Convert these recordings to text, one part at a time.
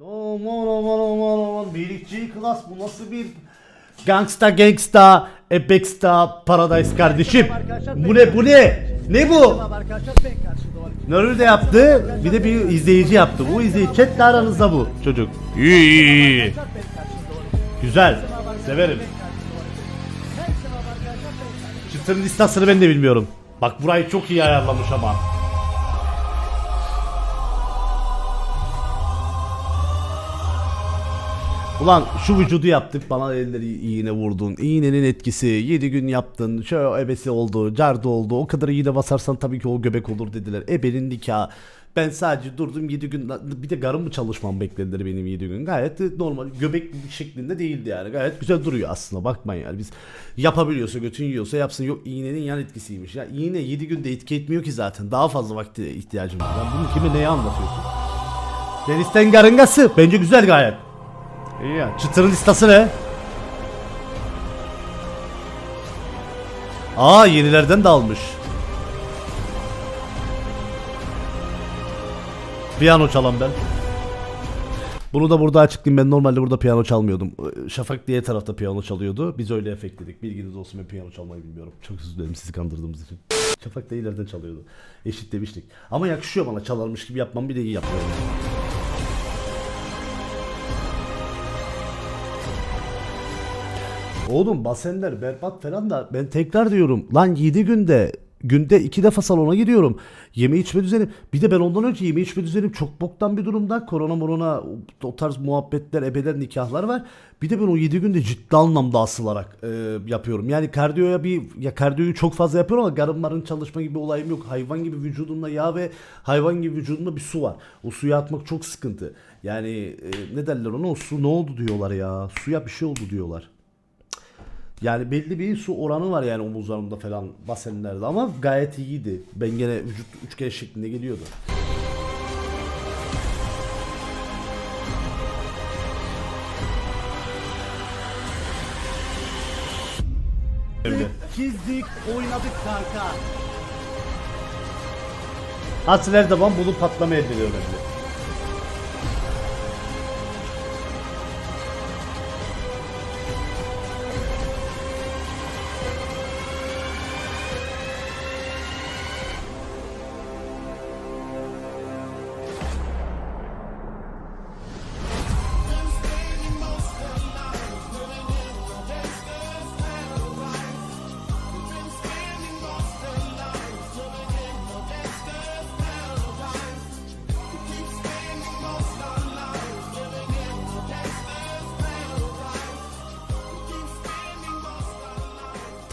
Aman aman aman aman birlikçi klas bu nasıl bir Gangsta gangsta Epexta Paradise kardeşim. Bu ne bu ne? Ne bu. Nuri de yaptı bir de bir izleyici yaptı. Bu izleyici chatle aranızda bu çocuk. İyi iyi iyi. Güzel severim. Çıtırın listasını ben de bilmiyorum. Bak burayı çok iyi ayarlamış ama Ulan şu vücudu yaptık bana elleri iğne vurdun. İğnenin etkisi 7 gün yaptın. Şöyle ebesi oldu, cardı oldu. O kadar iğne basarsan tabii ki o göbek olur dediler. Ebenin nikahı. Ben sadece durdum 7 gün bir de garın mı çalışmam beklediler benim 7 gün. Gayet normal göbek şeklinde değildi yani. Gayet güzel duruyor aslında bakmayın yani biz yapabiliyorsa götün yiyorsa yapsın yok iğnenin yan etkisiymiş. Ya iğne 7 günde etki etmiyor ki zaten. Daha fazla vakti ihtiyacım var. Ben bunu kime neye anlatıyorsun? Denizten garıngası bence güzel gayet. İyi ya. Çıtırın listası ne? Aa yenilerden de almış. Piyano çalan ben. Bunu da burada açıklayayım ben normalde burada piyano çalmıyordum. Ee, Şafak diğer tarafta piyano çalıyordu. Biz öyle efektledik. Bilginiz olsun ben piyano çalmayı bilmiyorum. Çok özür dilerim sizi kandırdığımız için. Şafak da ileriden çalıyordu. Eşit demiştik. Ama yakışıyor bana çalarmış gibi yapmam bir de iyi yapıyorum. Oğlum basenler berbat falan da ben tekrar diyorum lan 7 günde günde 2 defa salona gidiyorum. Yeme içme düzenim. Bir de ben ondan önce yeme içme düzenim çok boktan bir durumda. Korona morona o tarz muhabbetler, ebeler, nikahlar var. Bir de ben o 7 günde ciddi anlamda asılarak e, yapıyorum. Yani kardiyoya bir ya kardiyoyu çok fazla yapıyorum ama garın marın çalışma gibi olayım yok. Hayvan gibi vücudumda yağ ve hayvan gibi vücudumda bir su var. O suyu atmak çok sıkıntı. Yani e, ne derler ona o su ne oldu diyorlar ya. Suya bir şey oldu diyorlar. Yani belli bir su oranı var yani omuzlarımda falan basenlerde ama gayet iyiydi. Ben gene vücut üçgen şeklinde geliyordu. Çizdik, oynadık kanka. Asıl her zaman bunu patlamaya ediyor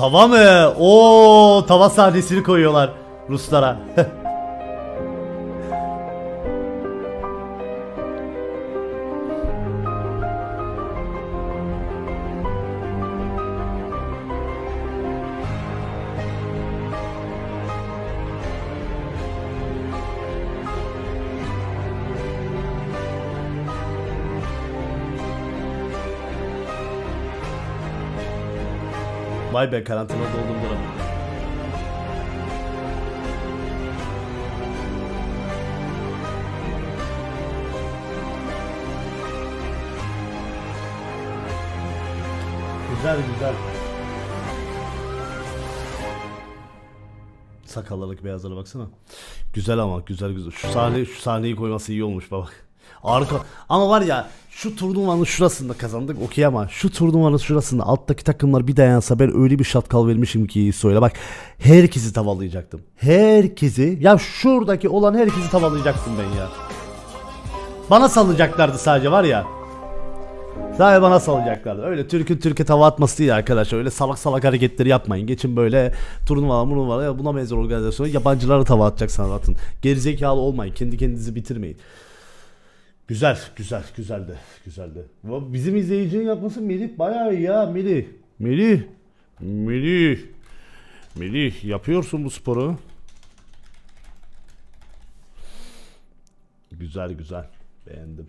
Tava mı? Oo, tava sahnesini koyuyorlar Ruslara. Vay be karantina doldurdular. Güzel güzel. Sakallık beyazlara baksana. Güzel ama güzel güzel. Şu sahne şu sahneyi koyması iyi olmuş baba. Arka ama var ya şu turnuvanın şurasında kazandık okey ama şu turnuvanın şurasında alttaki takımlar bir dayansa ben öyle bir şatkal vermişim ki söyle bak herkesi tavalayacaktım. Herkesi ya şuradaki olan herkesi tavalayacaktım ben ya. Bana salacaklardı sadece var ya. Sadece bana salacaklardı. Öyle Türk'ün Türk'e tava atması değil arkadaşlar. Öyle salak salak hareketleri yapmayın. Geçin böyle turnuvalar turnuvalar buna benzer organizasyona yabancılara tava atacaksınız atın. Gerizekalı olmayın. Kendi kendinizi bitirmeyin. Güzel, güzel, güzeldi, güzeldi. Bizim izleyicinin yapması Melih bayağı iyi ya Melih. Melih, Melih, Melih yapıyorsun bu sporu. Güzel güzel, beğendim.